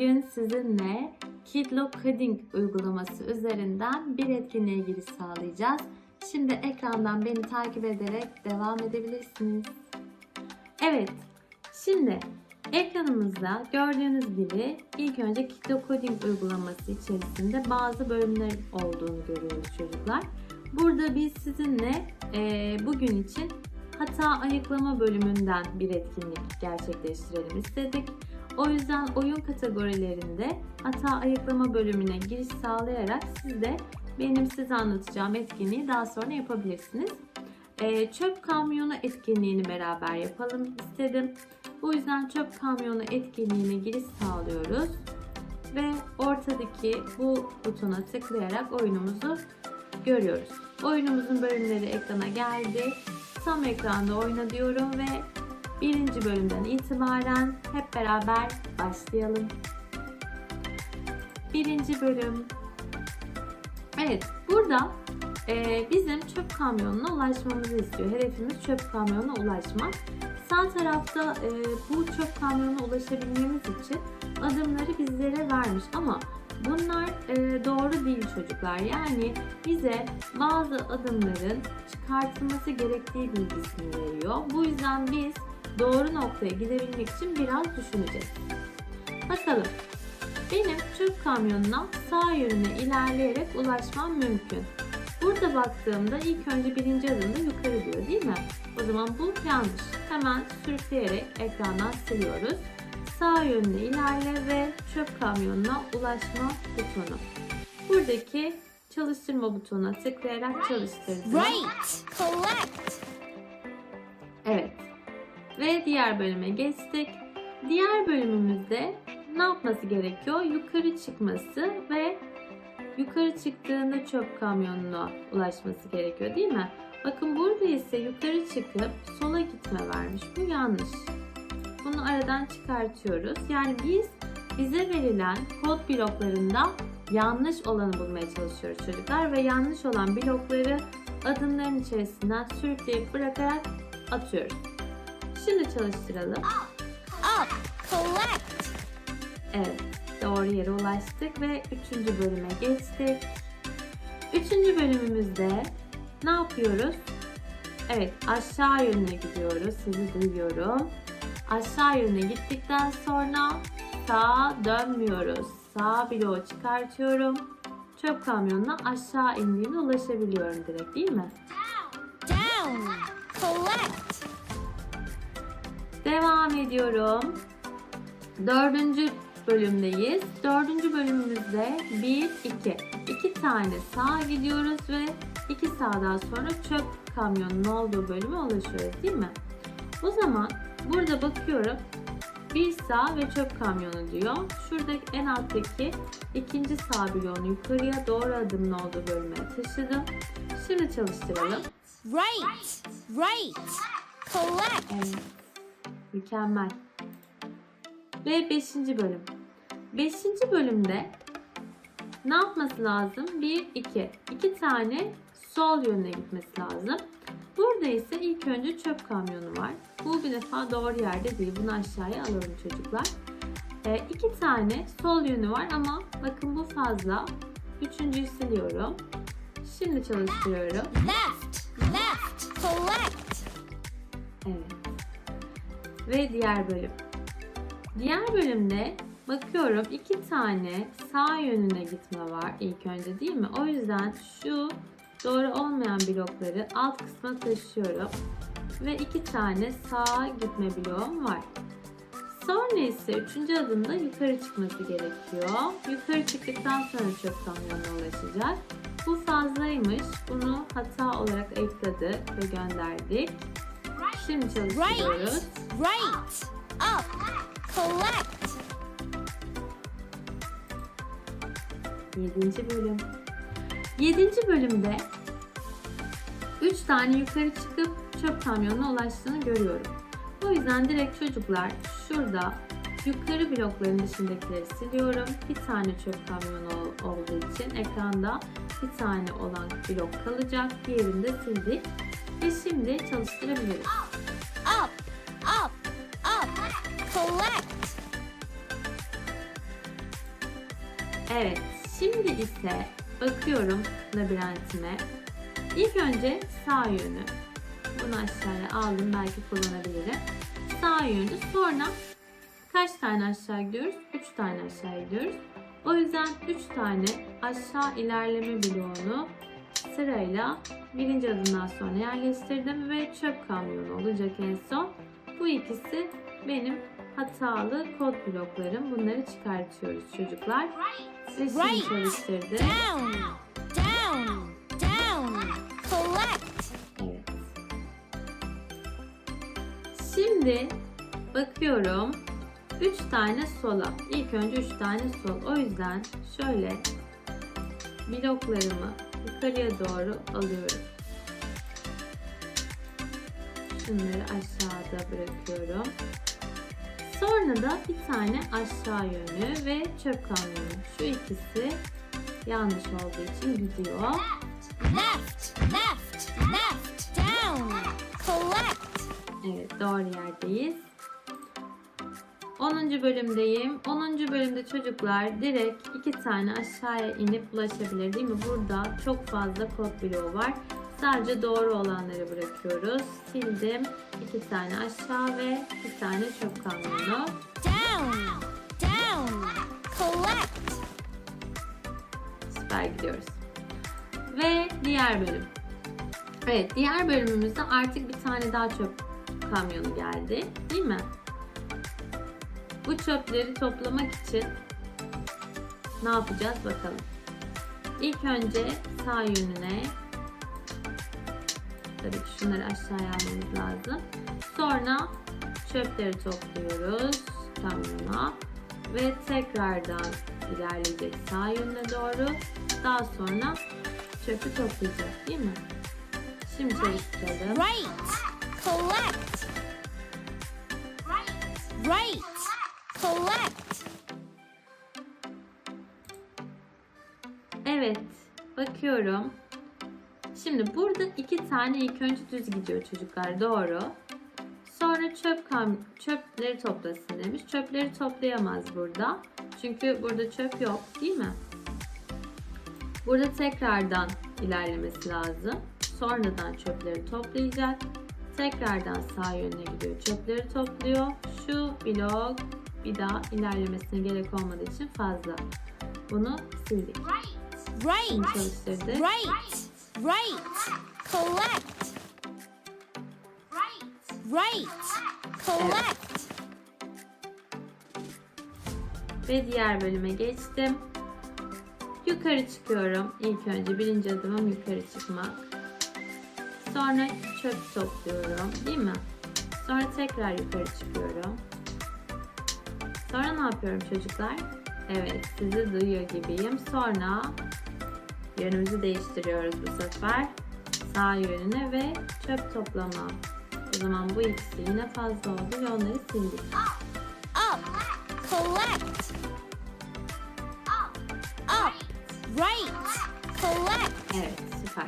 Bugün sizinle Kidlo Coding uygulaması üzerinden bir etkinliğe giriş sağlayacağız. Şimdi ekrandan beni takip ederek devam edebilirsiniz. Evet, şimdi ekranımızda gördüğünüz gibi ilk önce Kidlo Coding uygulaması içerisinde bazı bölümler olduğunu görüyoruz çocuklar. Burada biz sizinle eee, bugün için hata ayıklama bölümünden bir etkinlik gerçekleştirelim istedik. O yüzden oyun kategorilerinde hata ayıklama bölümüne giriş sağlayarak siz de benim size anlatacağım etkinliği daha sonra yapabilirsiniz. Ee, çöp kamyonu etkinliğini beraber yapalım istedim. Bu yüzden çöp kamyonu etkinliğine giriş sağlıyoruz. Ve ortadaki bu butona tıklayarak oyunumuzu görüyoruz. Oyunumuzun bölümleri ekrana geldi. Tam ekranda oyna diyorum ve birinci bölümden itibaren hep beraber başlayalım. Birinci bölüm. Evet, burada e, bizim çöp kamyonuna ulaşmamızı istiyor. Hedefimiz çöp kamyonuna ulaşmak. Sağ tarafta e, bu çöp kamyonuna ulaşabilmemiz için adımları bizlere vermiş ama bunlar e, doğru değil çocuklar. Yani bize bazı adımların çıkartılması gerektiği bilgisini veriyor. Bu yüzden biz doğru noktaya gidebilmek için biraz düşüneceğiz. Bakalım. Benim çöp kamyonuna sağ yönüne ilerleyerek ulaşmam mümkün. Burada baktığımda ilk önce birinci adımda yukarı diyor değil mi? O zaman bu yanlış. Hemen sürükleyerek ekrandan siliyoruz. Sağ yönüne ilerle ve çöp kamyonuna ulaşma butonu. Buradaki çalıştırma butonuna tıklayarak çalıştırdım. Right. Collect. Ve diğer bölüme geçtik. Diğer bölümümüzde ne yapması gerekiyor? Yukarı çıkması ve yukarı çıktığında çöp kamyonuna ulaşması gerekiyor değil mi? Bakın burada ise yukarı çıkıp sola gitme vermiş. Bu yanlış. Bunu aradan çıkartıyoruz. Yani biz bize verilen kod bloklarında yanlış olanı bulmaya çalışıyoruz çocuklar ve yanlış olan blokları adımların içerisinden sürükleyip bırakarak atıyoruz. Şimdi çalıştıralım. Up. Collect. Evet, doğru yere ulaştık ve üçüncü bölüme geçtik. Üçüncü bölümümüzde ne yapıyoruz? Evet, aşağı yönüne gidiyoruz. Sizi duyuyorum. Aşağı yönüne gittikten sonra sağa dönmüyoruz. Sağ bloğu çıkartıyorum. Çöp kamyonuna aşağı indiğinde ulaşabiliyorum direkt değil mi? Down. Collect. Devam ediyorum. Dördüncü bölümdeyiz. Dördüncü bölümümüzde 1, 2. İki tane sağa gidiyoruz ve iki sağdan sonra çöp kamyonunun olduğu bölüme ulaşıyoruz değil mi? O zaman burada bakıyorum. Bir sağ ve çöp kamyonu diyor. Şuradaki en alttaki ikinci sağ bloğunu yukarıya doğru adımın olduğu bölüme taşıdım. Şimdi çalıştıralım. Right. Right. Collect. Evet. Mükemmel. Ve 5. bölüm. 5. bölümde ne yapması lazım? 1, 2. 2 tane sol yönüne gitmesi lazım. Burada ise ilk önce çöp kamyonu var. Bu bir defa doğru yerde değil. Bunu aşağıya alalım çocuklar. Ee, iki tane sol yönü var ama bakın bu fazla. Üçüncüyü siliyorum. Şimdi çalıştırıyorum. Left. Left. Collect. Evet. Ve diğer bölüm. Diğer bölümde bakıyorum iki tane sağ yönüne gitme var ilk önce değil mi? O yüzden şu doğru olmayan blokları alt kısma taşıyorum. Ve iki tane sağa gitme bloğum var. Sonra ise üçüncü adımda yukarı çıkması gerekiyor. Yukarı çıktıktan sonra çöp kamyonuna ulaşacak. Bu fazlaymış. Bunu hata olarak ekledik ve gönderdik. Şimdi çalıştırıyoruz. Right. Right. Up. Collect. 7. bölüm. 7. bölümde 3 tane yukarı çıkıp çöp kamyonuna ulaştığını görüyorum. O yüzden direkt çocuklar şurada yukarı blokların dışındakileri siliyorum. Bir tane çöp kamyonu ol- olduğu için ekranda bir tane olan blok kalacak. Diğerini de sildik. Ve şimdi çalıştırabiliriz. Collect. Evet, şimdi ise bakıyorum labirentime. İlk önce sağ yönü. Bunu aşağıya aldım, belki kullanabilirim. Sağ yönü. Sonra kaç tane aşağı gidiyoruz? 3 tane aşağı gidiyoruz. O yüzden 3 tane aşağı ilerleme bloğunu sırayla birinci adımdan sonra yerleştirdim ve çöp kamyonu olacak en son. Bu ikisi benim hatalı kod bloklarım. Bunları çıkartıyoruz çocuklar. Ve şimdi Right. çalıştırdım. Down, down, down. Collect. Evet. Şimdi bakıyorum 3 tane sola. İlk önce 3 tane sol. O yüzden şöyle bloklarımı yukarıya doğru alıyorum. Şunları aşağıda bırakıyorum. Sonra da bir tane aşağı yönü ve çöp kamyonu. Şu ikisi yanlış olduğu için gidiyor. Left, left, left. Down. Collect. Evet doğru yerdeyiz. 10. bölümdeyim. 10. bölümde çocuklar direkt iki tane aşağıya inip ulaşabilir değil mi? Burada çok fazla kod bloğu var. Sadece doğru olanları bırakıyoruz. Sildim. iki tane aşağı ve bir tane çöp kamyonu. Down, down. Collect. Süper gidiyoruz. Ve diğer bölüm. Evet diğer bölümümüzde artık bir tane daha çöp kamyonu geldi. Değil mi? Bu çöpleri toplamak için ne yapacağız bakalım. İlk önce sağ yönüne tabii ki şunları aşağıya almamız lazım. Sonra çöpleri topluyoruz kamyona ve tekrardan ilerleyecek sağ yönüne doğru. Daha sonra çöpü toplayacak değil mi? Şimdi çalıştıralım. Right. Collect. Right. Collect. Evet, bakıyorum. Şimdi burada iki tane ilk önce düz gidiyor çocuklar, doğru. Sonra çöp kam çöpleri toplasın demiş. Çöpleri toplayamaz burada. Çünkü burada çöp yok, değil mi? Burada tekrardan ilerlemesi lazım. Sonradan çöpleri toplayacak. Tekrardan sağ yönüne gidiyor. Çöpleri topluyor. Şu blok bir daha ilerlemesine gerek olmadığı için fazla. Bunu sildik. Right. çalıştırdık. Right. Right. Collect. Right. Collect. Ve diğer bölüme geçtim. Yukarı çıkıyorum. İlk önce birinci adımım yukarı çıkmak. Sonra çöp topluyorum. Değil mi? Sonra tekrar yukarı çıkıyorum. Sonra ne yapıyorum çocuklar? Evet sizi duyuyor gibiyim. Sonra yönümüzü değiştiriyoruz bu sefer. Sağ yönüne ve çöp toplama. O zaman bu ikisi yine fazla oldu ve onları sildik. Up. Collect. Up. Right. Collect. Evet, süper.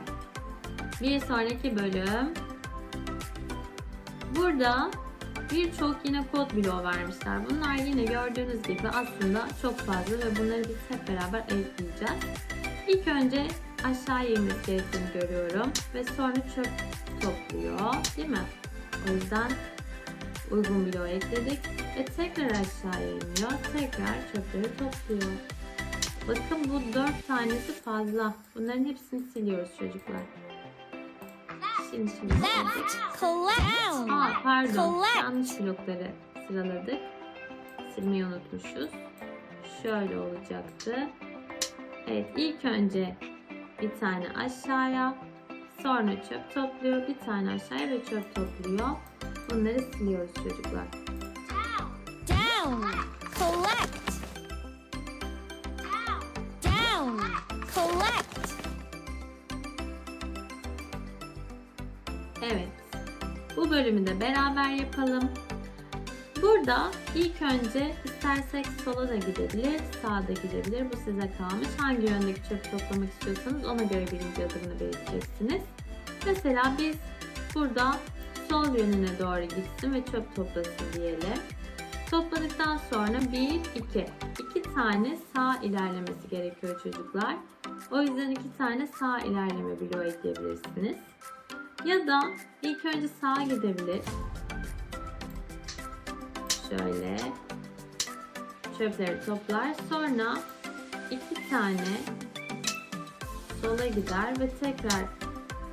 Bir sonraki bölüm. Burada birçok yine kod bloğu vermişler. Bunlar yine gördüğünüz gibi aslında çok fazla ve bunları biz hep beraber ayıklayacağız. İlk önce aşağı inmesi gerektiğini görüyorum ve sonra çöp topluyor, değil mi? O yüzden uygun bloğu ekledik ve tekrar aşağıya iniyor, tekrar çöpleri topluyor. Bakın bu dört tanesi fazla. Bunların hepsini siliyoruz çocuklar. Şimdi şimdi. Left. Collect. Aa pardon. Collect. Yanlış blokları sıraladık. Silmeyi unutmuşuz. Şöyle olacaktı. Evet ilk önce bir tane aşağıya sonra çöp topluyor. Bir tane aşağıya ve çöp topluyor. Bunları siliyoruz çocuklar. Down. Collect. Down. Collect. Evet. Bu bölümü de beraber yapalım. Burada ilk önce istersek sola da gidebilir, sağa da gidebilir. Bu size kalmış. Hangi yöndeki çöp toplamak istiyorsanız ona göre birinci adımını belirteceksiniz. Mesela biz burada sol yönüne doğru gitsin ve çöp toplasın diyelim. Topladıktan sonra 1, 2. 2 tane sağ ilerlemesi gerekiyor çocuklar. O yüzden 2 tane sağ ilerleme bloğu ekleyebilirsiniz. Ya da ilk önce sağa gidebilir. Şöyle çöpleri toplar. Sonra iki tane sola gider ve tekrar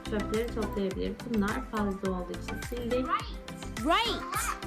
çöpleri toplayabilir. Bunlar fazla olduğu için sildik. Right. Collect.